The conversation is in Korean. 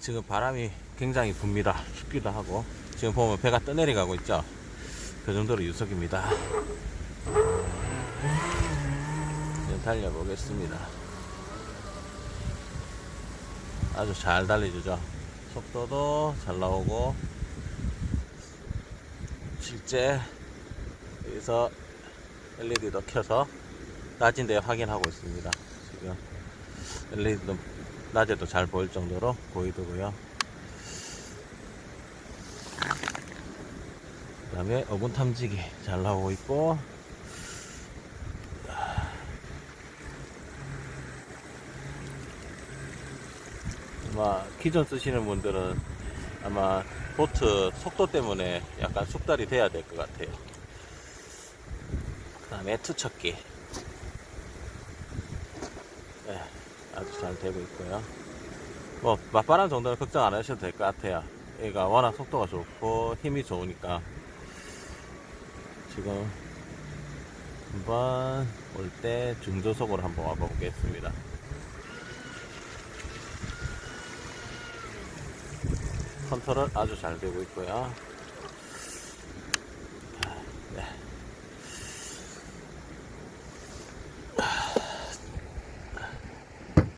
지금 바람이 굉장히 붑니다. 춥기도 하고. 지금 보면 배가 떠내려 가고 있죠. 그 정도로 유속입니다. 지금 달려보겠습니다. 아주 잘 달려주죠. 속도도 잘 나오고, 실제 여기서 LED도 켜서 낮인데 확인하고 있습니다. 지금 LED도 낮에도 잘 보일 정도로 보이더고요. 그 다음에 어분 탐지기 잘 나오고 있고 아마 기존 쓰시는 분들은 아마 보트 속도 때문에 약간 숙달이 돼야 될 것 같아요. 그 다음에 투척기 네, 아주 잘 되고 있고요. 뭐 맞바람 정도는 걱정 안 하셔도 될 것 같아요. 얘가 워낙 속도가 좋고 힘이 좋으니까 지금 한번 올 때 중저속으로 한번 와보겠습니다. 컨트롤 아주 잘 되고 있고요.